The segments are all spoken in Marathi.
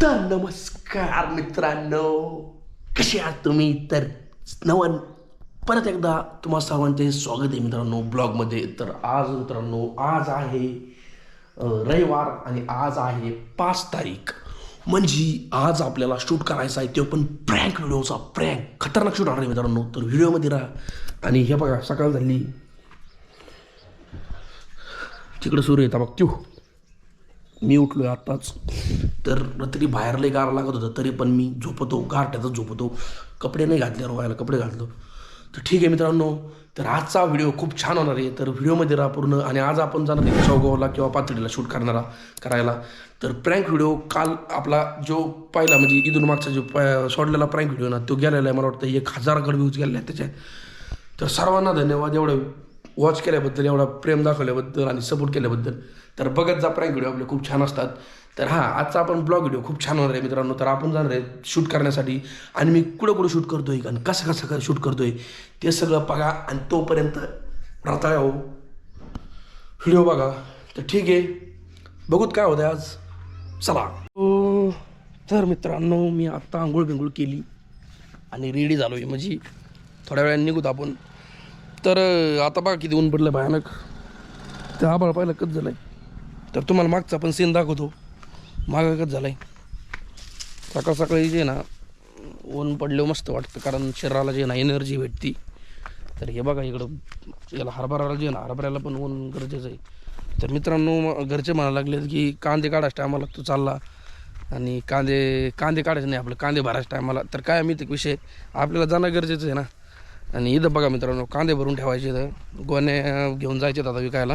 तर नमस्कार मित्रांनो. कसे आहात तुम्ही? तर नवन परत एकदा तुम्हा सर्वांचे स्वागत आहे मित्रांनो ब्लॉगमध्ये. तर आज मित्रांनो आज आहे रविवार आणि आज आहे पाच तारीख. म्हणजे आज आपल्याला शूट करायचा आहे तो पण प्रँक व्हिडिओचा प्रँक खतरनाक शूट आहे मित्रांनो. तर व्हिडिओमध्ये राहा. आणि हे बघा सकाळ झाली. तिकडं सूर्य येता बघ त्यो मी उठलो आहे आत्ताच तर रात्री बाहेर लई गार लागत होतं तरी पण मी झोपतो गारठ्यातच झोपतो. कपडे नाही घातले रोवायला कपडे घातलो. तर ठीक आहे मित्रांनो तर आजचा व्हिडिओ खूप छान होणार आहे. तर व्हिडिओमध्ये राहा पूर्ण आणि आज आपण जाणार आहे चौगावला किंवा पातळीला शूट करणारा करायला. तर प्रँक व्हिडिओ काल आपला जो पहिला म्हणजे इथून मागचा जो प- सोडलेला प्रँक व्हिडिओ ना तो गेलेला आहे मला वाटतं एक हजाराकडे व्ह्यूज गेलेला आहे त्याच्या तर सर्वांना धन्यवाद एवढं वॉच केल्याबद्दल एवढा प्रेम दाखवल्याबद्दल आणि सपोर्ट केल्याबद्दल तर बघत जा प्रँक व्हिडिओ आपले खूप छान असतात. तर हां आजचा आपण ब्लॉग व्हिडिओ खूप छान होणार आहे मित्रांनो. तर आपण जाणार आहे शूट करण्यासाठी आणि मी कुठं कुठं शूट करतोय आणि कसं कसं शूट करतोय ते सगळं बघा आणि तोपर्यंत रताळ्या हो व्हिडिओ बघा. तर ठीक आहे. बघूत काय होतं आज. चला. हो, तर मित्रांनो मी आत्ता आंघोळ बिंघोळ केली आणि रेडी झालो आहे म्हणजे थोड्या वेळाने निघूत आपण. तर आता बघा किती ऊन पडलं भयानक. ते आभाळ पाहिलं कच झालं आहे तर तुम्हाला मागचा पण सीन दाखवतो. मागं कच झालं आहे सकाळ सकाळी जे ना ऊन पडलं मस्त वाटतं कारण शरीराला जे ना एनर्जी भेटती. तर हे बघा इकडं याला हरभराला जे ना हरभऱ्याला पण ऊन गरजेचं आहे. तर मित्रांनो घरचे म्हणायला लागलेत की कांदे काढायच्या टायमाला तू चालला. आणि कांदे कांदे काढायचे नाही आपलं कांदे भरायच्या टायमाला तर काय मी ते विषय. आपल्याला जाणं गरजेचं आहे ना. आणि इथं बघा मित्रांनो कांदे भरून ठेवायचे इथं. गोणे घेऊन जायचे आता विकायला.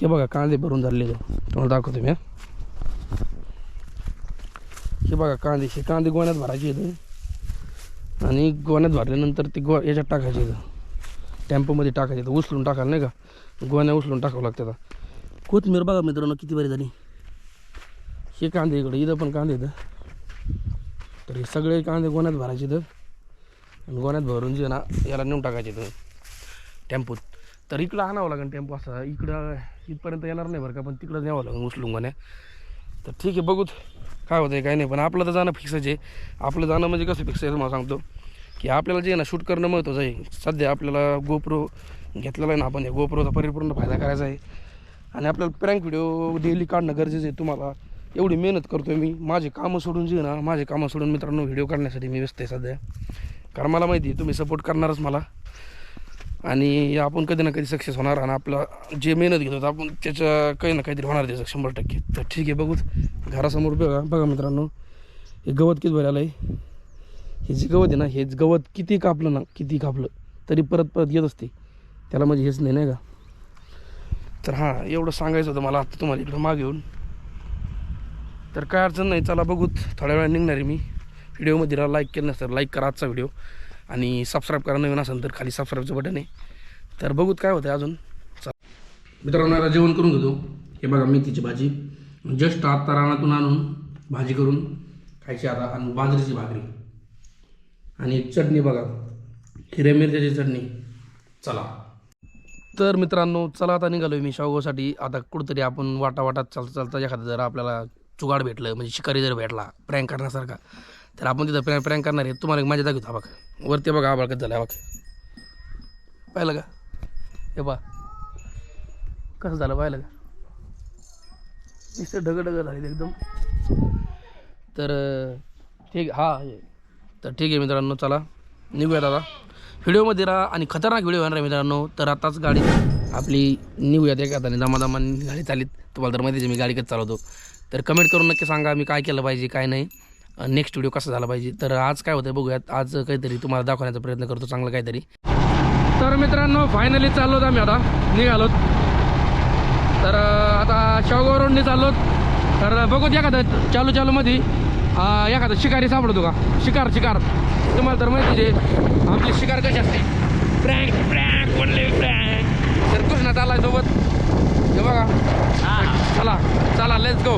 हे बघा कांदे भरून झाले तुम्हाला दाखवतो मी हे. बघा कांदे हे कांदे गोण्यात भरायचे इथं. आणि गोण्यात भरल्यानंतर ते गो याच्यात टाकायचे इथं. टेम्पोमध्ये टाकायचे इथं. उचलून टाकायला नाही का? गोण्या उचलून टाकावं लागतं आता. कोथमीर बघा मित्रांनो किती बरी झाली. हे कांदे इकडे इथं पण कांदे इथं तर हे सगळे कांदे गोण्यात भरायचे इथं. गोण्यात भरून जे ना याला नेऊन टाकायचे तर टेम्पोत. तर इकडं आणावं लागेल टेम्पो असा. इकडं इथपर्यंत येणार नाही बरं का पण तिकडं न्यावं लागेल उचलून गोण्या. तर ठीक आहे बघूत काय होतं आहे काय नाही. पण आपलं तर जाणं फिक्सच आहे. आपलं जाणं म्हणजे कसं फिक्स आहे तुम्हाला सांगतो. की आपल्याला जे ना शूट करणं महत्त्वाचं आहे. सध्या आपल्याला गोप्रो घेतलेला आहे ना आपण या गोप्रोचा परिपूर्ण फायदा करायचा आहे. आणि आपल्याला प्रँक व्हिडिओ डेली काढणं गरजेचं आहे तुम्हाला. एवढी मेहनत करतो मी. माझे कामं सोडून जे ना माझे कामं सोडून मित्रांनो व्हिडिओ काढण्यासाठी मी व्यस्त आहे सध्या. कारण मला माहिती आहे तुम्ही सपोर्ट करणारच मला. आणि आपण कधी ना कधी सक्सेस होणार आणि आपलं जे मेहनत घेतो आपण त्याच्या काही ना काहीतरी होणार त्याचं शंभर टक्के. तर ठीक आहे बघूच घरासमोर बघा बघा मित्रांनो. हे गवत किती भरायला आहे? हे जे गवत आहे ना हेच गवत किती कापलं ना किती कापलं तरी परत परत येत असते. त्याला म्हणजे हेच नाही नाही का? तर हां एवढं सांगायचं होतं मला आता तुम्हाला इकडं मागे येऊन. तर काय अडचण नाही चला बघूत. थोड्या वेळा निघणार आहे मी. व्हिडिओमध्ये राहा लाईक केलं नसतं लाईक करा आजचा व्हिडिओ. आणि सबस्क्राईब करा नवीन असेल तर खाली सबस्क्राईबचं बटन आहे. तर बघूत काय होतं अजून. चला. मित्रांनो आता जेवण करून घेतो. हे बघा मेथीची भाजी. जस्ट आत्ता रानातून आणून भाजी करून खायची आता आणि बाजरीची भाकरी. आणि चटणी बघा. हिरव्या मिरच्याची चटणी. चला. तर मित्रांनो चला आता निघालो मी शावगावसाठी आता कुठंतरी आपण वाटा वाटात चालता चालता एखादं जर आपल्याला चुगाड भेटलं म्हणजे शिकारी जर भेटला प्रँक करण्यासारखा. तर आपण तिथं प्रॅ प्रँक करणार आहे. तुम्हाला एक माझ्या दाखवतो हा बघ. वरती बघा आबाळ कसं झालं हा बघ. पाहिलं का? हे बा कसं झालं पाहिलं का? नुसतं ढगं ढगं झाले एकदम. तर ठीक हा तर ठीक आहे मित्रांनो चला. निघूयात आता व्हिडिओमध्ये राहा आणि खतरनाक व्हिडिओ येणार आहे मित्रांनो. तर आताच गाडी आपली निघूयात एका हाताने. दमादमाने गाडी चालीत. तुम्हाला तर माहितीच आहे मी गाडी कसं चालवतो. तर कमेंट करून नक्की सांगा मी काय केलं पाहिजे काय नाही. नेक्स्ट व्हिडिओ कसा झाला पाहिजे? तर आज काय होतं बघूयात. आज काहीतरी तुम्हाला दाखवण्याचा प्रयत्न करतो चांगलं काहीतरी. तर मित्रांनो फायनली चाललोत आम्ही आता. निघालोत. तर आता शावगाव रोडने चाललोत तर बघूत एखादं चालू चालूमध्ये एखादं शिकारी सापडतो का? शिकार शिकार. तुम्हाला तर माहिती आहे आपली शिकार कशी असते? प्रँक प्रँक म्हणले प्रँक तर कृष्णा चाललाय सोबत हे बघा. चला चला लेट्स गो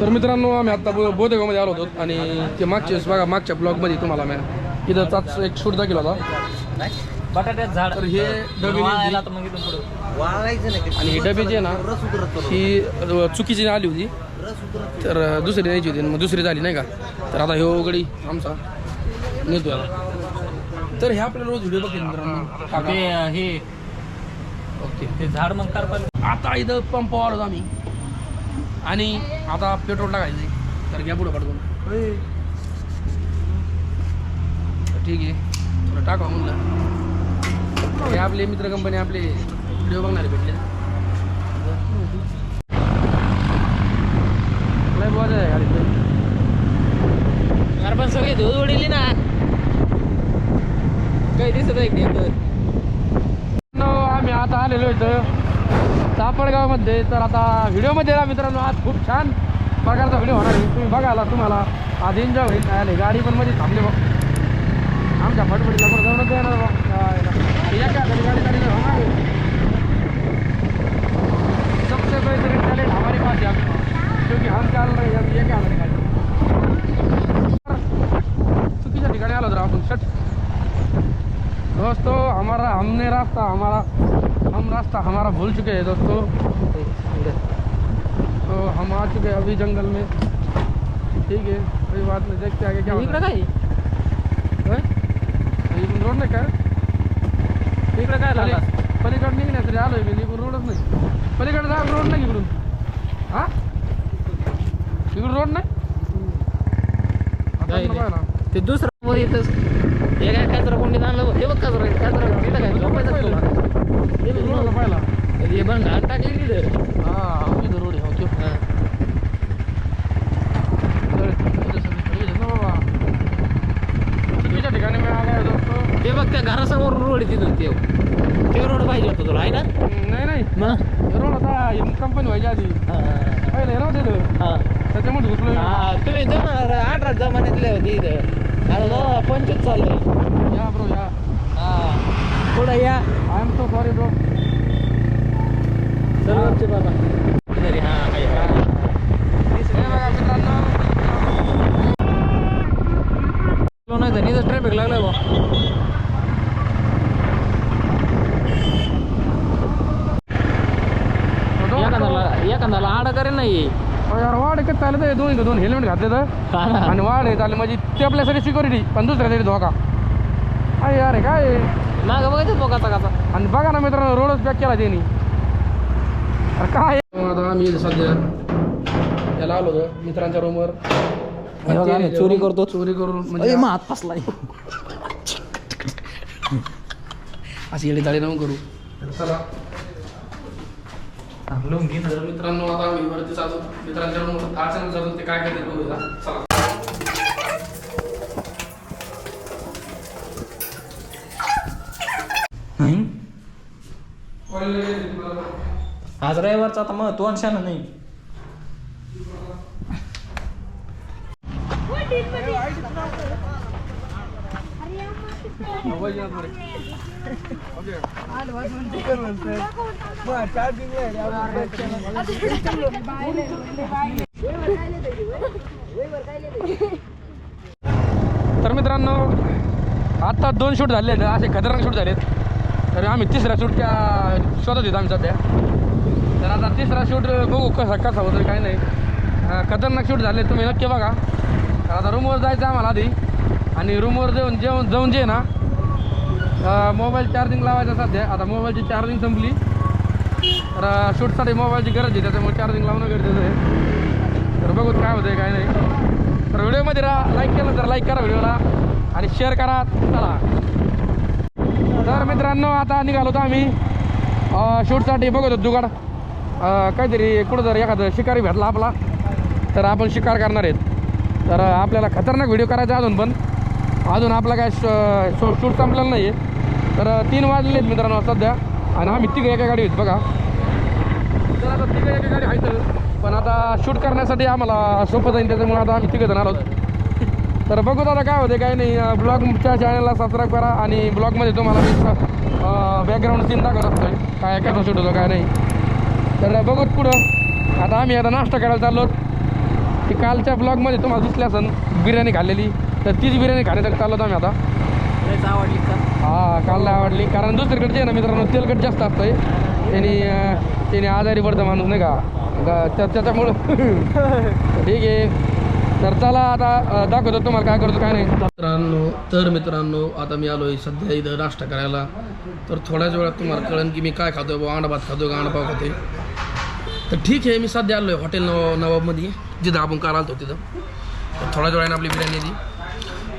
तर मित्रांनो आम्ही आता बो बोधेगावमध्ये आलो होतो आणि ते मागच्या वेळेस बघा मागच्या ब्लॉगमध्ये तुम्हाला मी इथं चाच एक शूट दाखवला होता. बटाट्यात झाड. तर हे डबे आणि ही डबी जी आहे ना ही चुकीची आली होती. तर दुसरी न्यायची होती मग दुसरी झाली नाही का? तर आता ह्यो गडी आमचा. नेतो तर हे आपल्याला रोज व्हिडिओ बघतील मित्रांनो. हे. ओके. ते झाड मग आता इथं पंपावर आलो आम्ही. आणि आता पेट्रोल टाकायचं तर घ्या पुढं पडतो ठीक आहे. थोडं टाका म्हणलं. हे आपले मित्र कंपनी आपले व्हिडिओ बघणारे भेटले. लय बोज आहे गाडीत अरे पण सगळे धुळ उडली ना. काही दिसत आहे आम्ही आता आलेलो इथं. सापडगावमध्ये. तर आता व्हिडिओमध्ये या मित्रांनो आज खूप छान प्रकारचा व्हिडिओ होणार आहे. तुम्ही बघायला तुम्हाला. आज एन्जॉय होईल काय आले गाडी पण मध्ये थांबली बघ. आमच्या फटफटीला पण जाऊनच येणार बघ. या गाडी गाडी होणार आहे. सबसे बेहतरीन टैलेंट हमारे पास है क्योंकि हम चाल रहे हैं ये क्या गाड़ी चुकीच्या ठिकाणी आलो तर आपण. शट दोस्तों हमारा हमने रास्ता हमारा हम रास्ता हमारा भूल चुके हैं दोस्तों। तो हम आ चुके हैं अभी जंगल में। ठीक है कोई बात नहीं देखते आगे क्या इकडं होता काय है? रोड नाही इकडं काय पली लागला पलीकडे निघण्यासाठी आलोय मी इकडून रोडच नाही। पलीकडे जा रोड नाही इकडून हा? इकडून रोड नाही? नाही, आहे ते दुसरं वर येतच हे काय कचरा कोंडीत आणलं. हे बघ कचरा कचरा इथं काय झोपायचं तुला? हे पाहिला हे पण घाण टाकली तिथं हा इथं रोड आहे ओके हा. ठिकाणी मी आलो दोस्तो ते बघ त्या घरासमोर रोड आहे तिथं ते ते रोड पाहिजे होतं तुला आहे ना नाही नाही मग रोड आता कंपनी व्हायच्या आधी हा. पहिले नव्हते तिथं. हा. त्याच्यामध्ये घुसलो मी. हा, तुम्ही दोन अठरा जमान्यातले होते इथं दोन पंचवीस चाललंय या ब्रो या. हा. पुढं या. I am so sorry bro सर्वचे बाबा. घरी हा. मित्रांनो. चलो नाही तर इथं ट्रॅफिक लागलाय बा एखाद्याला एखाद्याला आड करे नाही यार वाढ एकच चालत आहे. दोन दोन हेल्मेट घातले तर हा ना. आणि वाढ आहे चालले म्हणजे ते आपल्यासाठी सिक्युरिटी पण दुसऱ्यासाठी धोका. अरे यार हे काय? आहे? मागं बघायचं बघ आता कसा आणि बघा ना मित्रांनो रोडच पॅक केला त्यांनी. अरे काय? आता आम्ही सध्या याला आलो होतो मित्रांच्या रूमवर हे बघा, आम्ही चोरी करतो. चोरी करून म्हणजे मग हात फसलाय. अशी येडी दाडी नको करू. तर चला. तर मित्रांनो आता आम्ही वरती चालू मित्रांच्या रूमवर अचानक जातो ते काय करते बघूया. चला. आज रविवारचा आता मग तोंड शान नाही. तर मित्रांनो आत्ता दोन शूट झाले आहेत असे खतरनाक शूट झालेत. तर आम्ही तिसऱ्या शूटच्या शोधत येतो आम्ही सध्या. तर आता तिसरा शूट बघू कसा कसा होतो काही नाही. खतरनाक शूट झाले तुम्ही नक्की बघा. तर आता रूमवर जायचं आम्हाला आधी. आणि रूमवर जाऊन जेवण जाऊन जे ना मोबाईल चार्जिंग लावायचं सध्या. आता मोबाईलची चार्जिंग संपली. तर शूटसाठी मोबाईलची गरज आहे त्याच्यामुळे चार्जिंग लावणं गरजेचं आहे. तर बघू काय होतंय काय नाही. तर व्हिडिओमध्ये राहा. लाईक केलं तर लाईक करा व्हिडिओला. आणि शेअर करा. चला. तर मित्रांनो आता निघालो होतो आम्ही शूटसाठी बघत होतो जुगाड. काहीतरी कुठं जर एखादं शिकारी भेटला आपला तर आपण शिकार करणार आहेत. तर आपल्याला खतरनाक व्हिडिओ करायचा अजून पण. अजून आपला काय शूट संपलेलं नाही आहे तर तीन वाजले आहेत मित्रांनो सध्या. आणि आम्ही तिघं एका गाडी आहेत बघा. तर आता तिघं एका गाडी आहेत. पण आता शूट करण्यासाठी आम्हाला सोपं जाईल त्याच्यामुळे आता आम्ही तिघं जण आलो. तर बघू दादा काय होते काय नाही. ब्लॉगच्या चॅनलला सबस्क्राईब करा आणि ब्लॉगमध्ये तुम्हाला मी बॅकग्राऊंड सीन दाखवत असतोय काय कसा शूट होतो काय नाही. तर बघूत पुढं. आता आम्ही आता नाश्ता करायला चाललो ती कालच्या ब्लॉगमध्ये तुम्हाला दिसल्या असेल बिर्याणी खाल्लेली. तर तीच बिर्याणी खाण्यासाठी चाललो आम्ही आता. आवडली हा काल नाही आवडली. कारण दुसरीकडचे आहे ना मित्रांनो तेलकट जास्त असतंय. त्यांनी त्यांनी आजारी पडतं माणूस नाही का? त्याच्यामुळं. ठीक आहे. तर चला आता दाखवतो तुम्हाला काय करतो काय नाही. मित्रांनो तर मित्रांनो आता मी आलोय सध्या इथं नाश्ता करायला. तर थोड्याच वेळात तुम्हाला कळेल की मी काय खातोय बुवा अंडा भात खातोय का अंडा पाव खातोय. तर ठीक आहे मी सध्या आलोय हॉटेल नवाब नवाबमध्ये जिथं आपण काल आलतो तिथं. तर थोड्याच वेळाने आपली बिर्याणी दी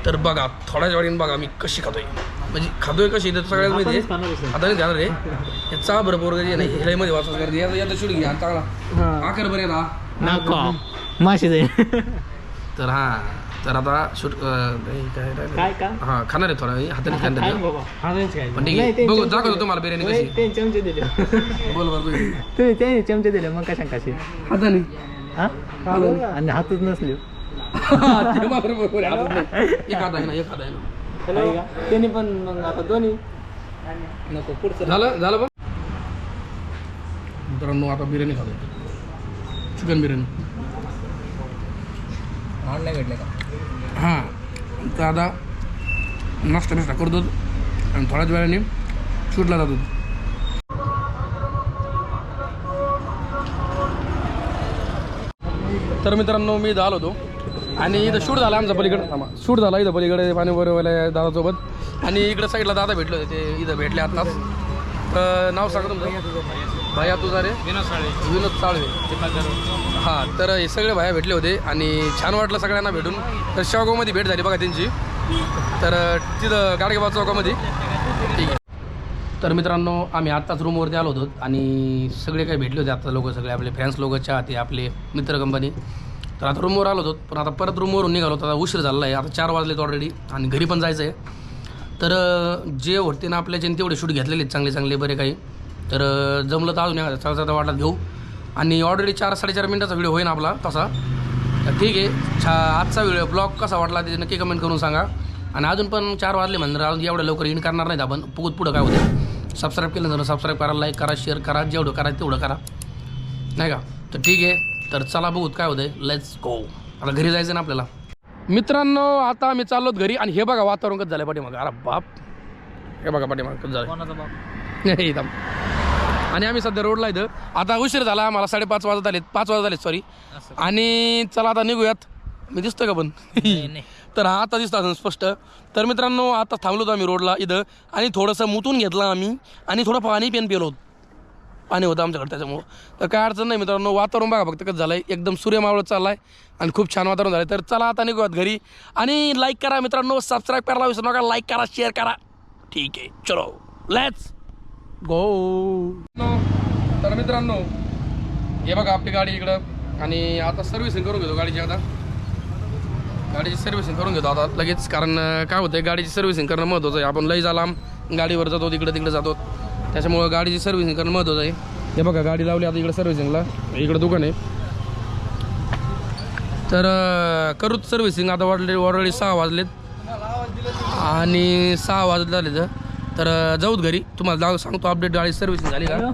तर बघा थोड्याच वेळाने बघा मी कशी खातोय. म्हणजे खातोय कशी तर सगळ्यात माहिती आहे आता नाही जाणार रे हे चहा बरं पोरग जे नाही ह्यामध्ये वाचत करते याचा याचा शूट घ्या चांगला. आकर बरे ना नको. माशी तर हा तर आता शूट काय हा खाणार आहे थोडा हाताने खाणार पण ठीक नाही, आहे ते बघू दाखवतो. तुम्हाला बिर्याणी नाही, कशी ते चमचे दिले. बोल बरं बोल. तुम्ही ते चमचे दिले मग कशा कशी हाताने. हा? आणि हातच नसले. ते मात्र बरोबर नाही. हात आहे ना हात आहे ना. त्यांनी पण मग आता दोन्ही. नको पुढचं झालं झालं पण मित्रांनो आता बिर्याणी खातो चिकन बिर्याणी. ऑनलाईन भेटले का? हां. तर आता नाश्ता बिस्टा करतो आणि थोड्याच वेळाने शूटला जातो. तर मित्रांनो मी आलो होतो. आणि इथं शूट झाला आमचा पलीकडे. शूट झाला इथं पलीकडे पाणी बरोबर दादासोबत. आणि इकडं साईडला दादा भेटले होते ते इथं भेटले आत्ताच. तर नाव सांगा तुमचं. भैया तुझा रे विनोद साळे विनोद साळवे. हां तर हे सगळे भाया भेटले होते आणि छान वाटलं सगळ्यांना भेटून. तर शेवगावमध्ये भेट झाली बघा त्यांची. तर तिथं गाडगेबाग चौकामध्ये. ठीक आहे. तर मित्रांनो आम्ही आत्ताच रूमवरती आलो होतो आणि सगळे काही भेटले होते आता लोक सगळे आपले फ्रेंड्स लोक चाहते आपले मित्र कंपनी तर आता रूमवर आलो होतो. पण आता परत रूमवरून निघालो होतो. आता उशीर झाला आहे. आता चार वाजलेत ऑलरेडी आणि घरी पण जायचं आहे तर जे होते ना आपल्याच्याने तेवढे शूट घेतलेले आहेत चांगले चांगले बरे काही. तर जमलं तर अजून एखादा चालत चला वाटत घेऊ. आणि ऑलरेडी चार साडेचार मिनटाचा व्हिडिओ होईन आपला तसा. तर ठीक आहे. छा आजचा व्हिडिओ ब्लॉग कसा वाटला ते नक्की कमेंट करून सांगा. आणि अजून पण चार वाजले म्हणजे अजून एवढं लवकर इन करणार नाहीत आपण. पुढं पुढं काय होते. सबस्क्राईब केलं तर सबस्क्राईब करा लाईक करा शेअर करा. जेवढं करा तेवढं करा. नाही का? तर ठीक आहे. तर चला बघूत काय होतंय. लेट्स गो आता घरी जायचं ना आपल्याला. मित्रांनो आता आम्ही चाललोत घरी आणि हे बघा वातावरण कसं झालं पाठीमागं. अरे बाप. हे बघा पाठीमागं कसं झालं कोणाचा बाप? नाही इथं आणि आम्ही सध्या रोडला इथं. आता उशीर झाला आम्हाला साडेपाच वाजत आलेत. पाच वाजत आलेत सॉरी आणि चला आता निघूयात. मी दिसतोय का पण? तर हा आता दिसतो अजून स्पष्ट. तर मित्रांनो आता थांबलो होतो आम्ही रोडला इथं. आणि थोडंसं मुतून घेतलं आम्ही. आणि थोडं पाणी पेन पिलो होतो पाणी होतं आमच्याकडे त्याच्यामुळं. तर काय अडचण नाही मित्रांनो वातावरण बघा फक्त कसं झालं आहे एकदम सूर्य मावळत चालला आहे आणि खूप छान वातावरण झालं तर चला आता निघूयात घरी आणि लाईक करा मित्रांनो सबस्क्राईब करायला विसरू नका लाईक करा शेअर करा. ठीक आहे चलो लेट्स गो तर मित्रांनो हे बघा आपली गाडी इकडं आणि आता सर्व्हिसिंग करून घेतो गाडीची आता. गाडीची सर्व्हिसिंग करून घेतो आता लगेच. कारण काय होतं गाडीची सर्व्हिसिंग करणं महत्त्वाचं आहे. आपण लई झाला गाडीवर जातो तिकडे तिकडे जातो. त्याच्यामुळं गाडीची सर्व्हिसिंग करणं महत्त्वाचं आहे. हे बघा गाडी लावली आता इकडे सर्व्हिसिंगला इकडं दुकान आहे. तर करूच सर्व्हिसिंग आता वाढले ऑलरेडी सहा वाजलेत. आणि सहा वाजत झाले तर तर जाऊत घरी. तुम्हाला जाऊ सांगतो अपडेट गाडी सर्व्हिसिंग झाली का?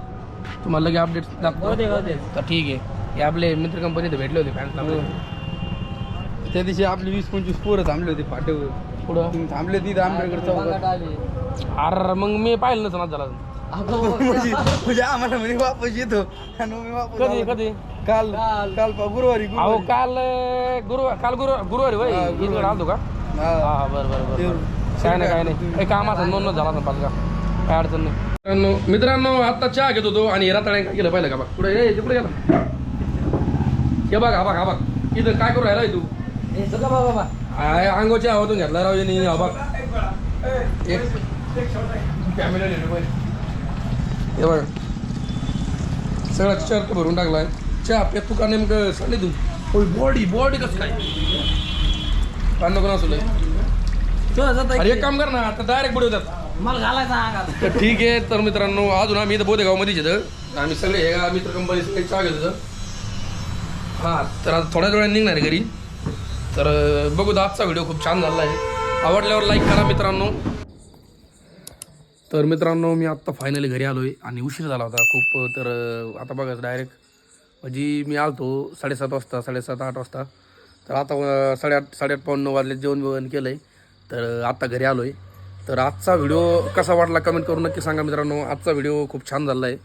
तुम्हाला लगे अपडेट दाखवतो. तर ठीक आहे. हे आपले मित्र कंपनीत भेटले होते फॅन्स त्या दिवशी आपली वीस पंचवीस पोरं थांबले होते फाट्यावर. पुढं? थांबले तिथे आंबेडकर चौकात. अरे मग मी पाहिलं नसं आज झाला म्हणजे म्हणजे आम्हाला म्हणजे वापस येतो. आणि मग मी वापस कधी आलो. कधी? काल काल. पा- गुरुवारी अहो गुरुवारी. काल अं, गुरुवार काल गुरु गुरुवारी वय. हा, इकडे गुरुवारी. आलतो का? हा. हा बरं बरं बरं ते-. काय नाही काय नाही. काही कामाचा नोंद न झाला ना पाच का काय अडचण नाही. मित्रांनो मित्रांनो आता चहा घेत होतो आणि हिरा तळ्या काय केलं पाहिलं का बघ? पुढे ये इथे पुढे गेला. हे बघ हा बघ हा बघ. इथं काय करू राहिला तू? बाबा आय अंगोच्या हवातून घेतला राव यांनी हा बघ. एक कॅमेरा हे बघ. सगळा शर्ट भरून टाकलाय. चहा पे तू का नेमकं सांगले तू होय बॉडी बॉडी कसं काय? पांडव कोण असू अरे एक काम कर ना आता डायरेक्ट पुढे होतात मला घालायचा तर ठीक आहे तर मित्रांनो अजून आम्ही इथं बोधेगावमध्येच येतं आम्ही सगळे हे मित्र कंपनी सगळे चहा घेत हां तर आता थोड्याच वेळाने निघणार आहे घरी. तर बघू आजचा व्हिडिओ खूप छान झाला आहे आवडल्यावर लाईक करा मित्रांनो. तर मित्रांनो मी आत्ता फायनली घरी आलो आहे आणि उशीर झाला होता खूप तर आता बघा डायरेक्ट म्हणजे मी आलतो साडेसात वाजता साडेसात आठ वाजता. तर आता साडेआठ साडेआठ पाऊण नऊ वाजले जेवण बिवण केलं आहे तर आत्ता घरी आलो आहे तर आजचा व्हिडिओ कसा वाटला कमेंट करून नक्की सांगा मित्रांनो. आजचा व्हिडिओ खूप छान झाला आहे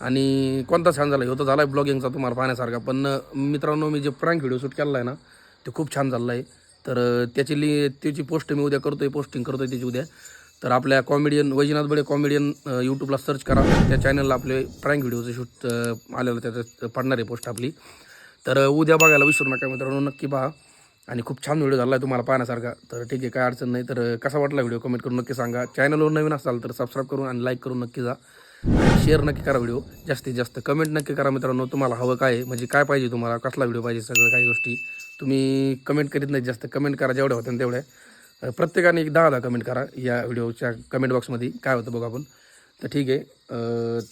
आणि कोणता छान झाला आहे तो झाला आहे ब्लॉगिंगचा तुम्हाला पाहण्यासारखा. पण मित्रांनो मी जे प्रँक व्हिडिओ शूट केला आहे ना ते खूप छान झाला आहे तर त्याची लि त्याची पोस्ट मी उद्या करतो आहे पोस्टिंग करतो आहे त्याची उद्या. तर आपल्या कॉमेडियन वैजनाथ बडे कॉमेडियन यूट्यूबला सर्च करा. त्या चॅनलला आपले प्रँक व्हिडिओचं शूट आलेलं त्याचं पडणार आहे पोस्ट आपली. तर उद्या बघायला विसरू नका मित्रांनो. नक्की पहा. आणि खूप छान व्हिडिओ झाला आहे तुम्हाला पाहण्यासारखा. तर ठीक आहे काय अडचण नाही. तर कसा वाटला व्हिडिओ कमेंट करून नक्की सांगा. चॅनलवर नवीन असाल तर सबस्क्राईब करून आणि लाईक करून नक्की जा. आणि शेअर नक्की करा व्हिडिओ जास्तीत जास्त कमेंट नक्की करा मित्रांनो. तुम्हाला हवं काय म्हणजे काय पाहिजे तुम्हाला? कसला व्हिडिओ पाहिजे? सगळं काही गोष्टी. तुम्ही कमेंट करीत नाही. जास्त कमेंट करा. जेवढ्या होत्या तेवढ्या. प्रत्येकाने एक दहा दहा कमेंट करा. या व्हिडिओच्या कमेंट बॉक्समध्ये काय होतं बघा आपण. तर ठीक आहे.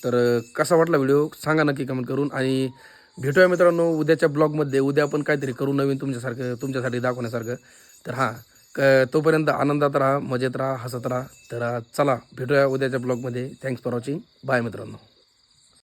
तर कसा वाटला व्हिडिओ? सांगा नक्की कमेंट करून. आणि भेटूया मित्रांनो उद्याच्या ब्लॉगमध्ये उद्या आपण काहीतरी करू नवीन तुमच्यासारखं तुमच्यासाठी दाखवण्यासारखं. तर हां क तोपर्यंत आनंदात राहा मजेत राहा हसत राहा. तर चला भेटूया उद्याच्या ब्लॉगमध्ये थँक्स फॉर वॉचिंग बाय मित्रांनो.